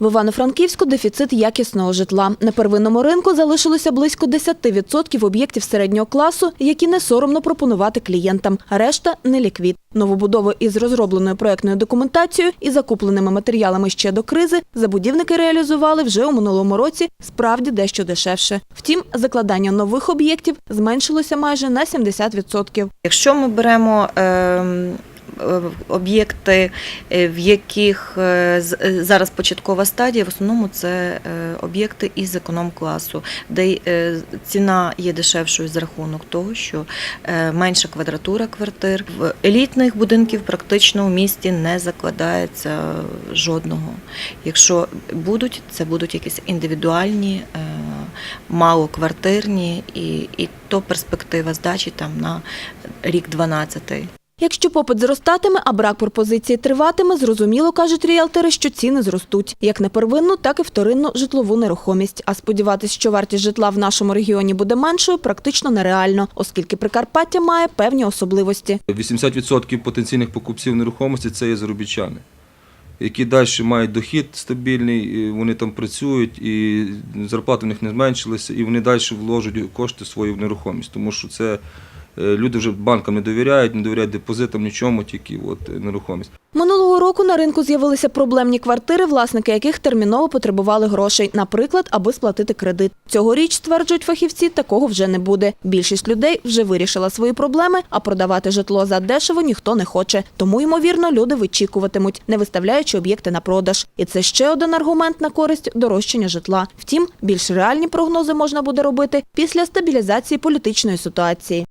В Івано-Франківську дефіцит якісного житла. На первинному ринку залишилося близько 10% об'єктів середнього класу, які не соромно пропонувати клієнтам. Решта неліквід. Новобудови із розробленою проектною документацією і закупленими матеріалами ще до кризи забудівники реалізували вже у минулому році справді дещо дешевше. Втім, закладання нових об'єктів зменшилося майже на 70%. Якщо ми беремо ем, об'єкти, е, в яких е, е, зараз початкова стадія, в основному це е, об'єкти із економ-класу, де е, ціна є дешевшою за рахунок того, що е, менша квадратура квартир. В елітних будинків практично у місті не закладається жодного. Якщо будуть, це будуть якісь індивідуальні, е, малоквартирні, і, і то перспектива здачі там на рік 12. Якщо попит зростатиме, а брак пропозиції триватиме, зрозуміло, кажуть ріелтори, що ціни зростуть. Як на первинну, так і вторинну житлову нерухомість. А сподіватись, що вартість житла в нашому регіоні буде меншою, практично нереально, оскільки Прикарпаття має певні особливості. 80% потенційних покупців нерухомості це є заробітчани, які далі мають дохід стабільний, вони там працюють, і зарплати в них не зменшилися, і вони далі вложать кошти свої в нерухомість, тому що це люди вже банкам не довіряють, не довіряють депозитам, нічому, тільки от е, нерухомість. Минулого року на ринку з'явилися проблемні квартири, власники яких терміново потребували грошей, наприклад, аби сплатити кредит. Цьогоріч, стверджують фахівці, такого вже не буде. Більшість людей вже вирішила свої проблеми, а продавати житло за дешево ніхто не хоче. Тому, ймовірно, люди вичікуватимуть, не виставляючи об'єкти на продаж. І це ще один аргумент на користь дорожчання житла. Втім, більш реальні прогнози можна буде робити після стабілізації політичної ситуації.